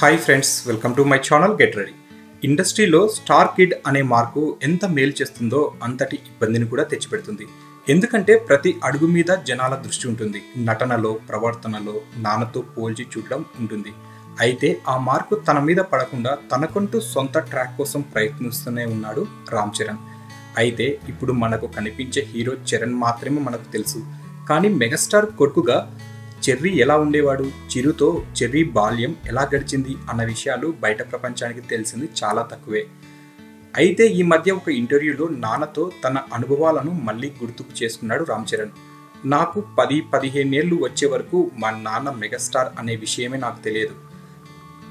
Hi friends welcome to my channel get ready ఇండస్ట్రీలో star kid అనే mark ఎంత మేలు చేస్తుందో అంతటి ఇబ్బందిని కూడా తెచ్చిపెడుతుంది. ఎందుకంటే ప్రతి అడుగు మీద జనాల దృష్టి ఉంటుంది. నటనలో ప్రవర్తనలో నాన్నతో పోల్చి చూడడం ఉంటుంది. అయితే ఆ మార్కు తన మీద పడకుండా తనకంటూ సొంత ట్రాక్ కోసం ప్రయత్నిస్తూనే ఉన్నాడు రామ్ చరణ్. అయితే ఇప్పుడు మనకు కనిపించే హీరో చరణ్ మాత్రమే మనకు తెలుసు. కానీ మెగాస్టార్ కొడుకుగా చెర్రీ ఎలా ఉండేవాడు? చిరుతో చెర్రీ బాల్యం ఎలా గడిచింది? అన్న విషయాలు బయట ప్రపంచానికి తెలిసింది చాలా తక్కువే. అయితే ఈ మధ్య ఒక ఇంటర్వ్యూలో నాన్నతో తన అనుభవాలను మళ్ళీ గుర్తుకు చేసుకున్నాడు రామ్ చరణ్. నాకు పది పదిహేనేళ్ళు వచ్చే వరకు మా నాన్న మెగాస్టార్ అనే విషయమే నాకు తెలియదు.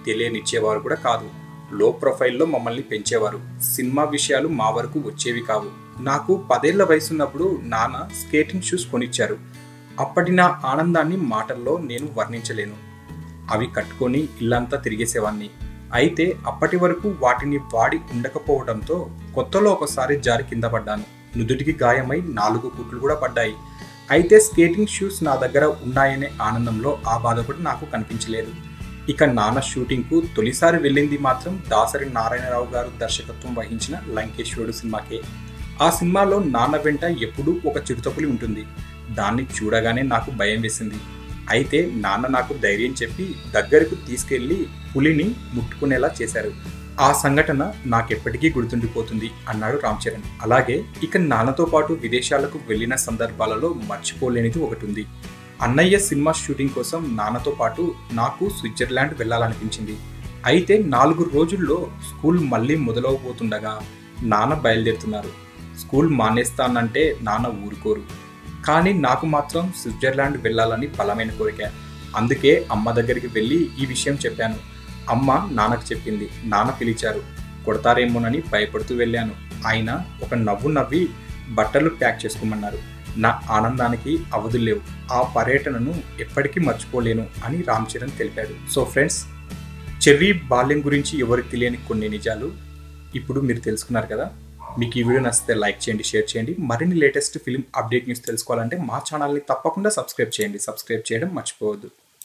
తెలియనిచ్చేవారు కూడా కాదు. లో ప్రొఫైల్లో మమ్మల్ని పెంచేవారు. సినిమా విషయాలు మా వరకు వచ్చేవి కావు. నాకు పదేళ్ళ వయసున్నప్పుడు నాన్న స్కేటింగ్ షూస్ కొనిచ్చారు. అప్పటి నా ఆనందాన్ని మాటల్లో నేను వర్ణించలేను. అవి కట్టుకొని ఇల్లంతా తిరిగేసేవాన్ని అయితే అప్పటి వరకు వాటిని వాడి ఉండకపోవడంతో కొత్తలో ఒకసారి జారి కింద పడ్డాను. నుదుటికి గాయమై నాలుగు కుట్లు కూడా పడ్డాయి. అయితే స్కేటింగ్ షూస్ నా దగ్గర ఉన్నాయనే ఆనందంలో ఆ బాధ కూడా నాకు కనిపించలేదు. ఇక నాన్న షూటింగ్కు తొలిసారి వెళ్ళింది మాత్రం దాసరి నారాయణరావు గారు దర్శకత్వం వహించిన లంకేశ్వరుడు సినిమాకే. ఆ సినిమాలో నాన్న వెంట ఎప్పుడూ ఒక చిరుతపులి ఉంటుంది. దాన్ని చూడగానే నాకు భయం వేసింది. అయితే నాన్న నాకు ధైర్యం చెప్పి దగ్గరకు తీసుకెళ్ళి పులిని ముట్టుకునేలా చేశారు. ఆ సంఘటన నాకెప్పటికీ గుర్తుండిపోతుంది అన్నాడు రామ్ చరణ్. అలాగే ఇక నాన్నతో పాటు విదేశాలకు వెళ్ళిన సందర్భాలలో మర్చిపోలేనిది ఒకటి ఉంది అన్నయ్య సినిమా షూటింగ్ కోసం నాన్నతో పాటు నాకు స్విట్జర్లాండ్ వెళ్ళాలనిపించింది. అయితే నాలుగు రోజుల్లో స్కూల్ మళ్ళీ మొదలవబోతుండగా నాన్న బయలుదేరుతున్నారు. స్కూల్ మానేస్తానంటే నాన్న ఊరుకోరు. కానీ నాకు మాత్రం స్విట్జర్లాండ్ వెళ్ళాలని బలమైన కోరిక. అందుకే అమ్మ దగ్గరికి వెళ్ళి ఈ విషయం చెప్పాను. అమ్మ నాన్నకు చెప్పింది. నాన్న పిలిచారు. కొడతారేమోనని భయపడుతూ వెళ్ళాను. ఆయన ఒక నవ్వు నవ్వి బట్టలు ప్యాక్ చేసుకోమన్నారు. నా ఆనందానికి అవధులు లేవు. ఆ పర్యటనను ఎప్పటికీ మర్చిపోలేను అని రామ్ చరణ్ తెలిపాడు. సో ఫ్రెండ్స్ చెర్రీ బాల్యం గురించి ఎవరికి తెలియని కొన్ని నిజాలు ఇప్పుడు మీరు తెలుసుకున్నారు కదా? మీకు ఈ వీడియో నచ్చితే లైక్ చేయండి షేర్ చేయండి. మరిన్ని లేటెస్ట్ ఫిలిం అప్డేట్ న్యూస్ తెలుసుకోవాలంటే మా ఛానల్ని తప్పకుండా సబ్స్క్రైబ్ చేయండి. సబ్స్క్రైబ్ చేయడం మర్చిపోవద్దు.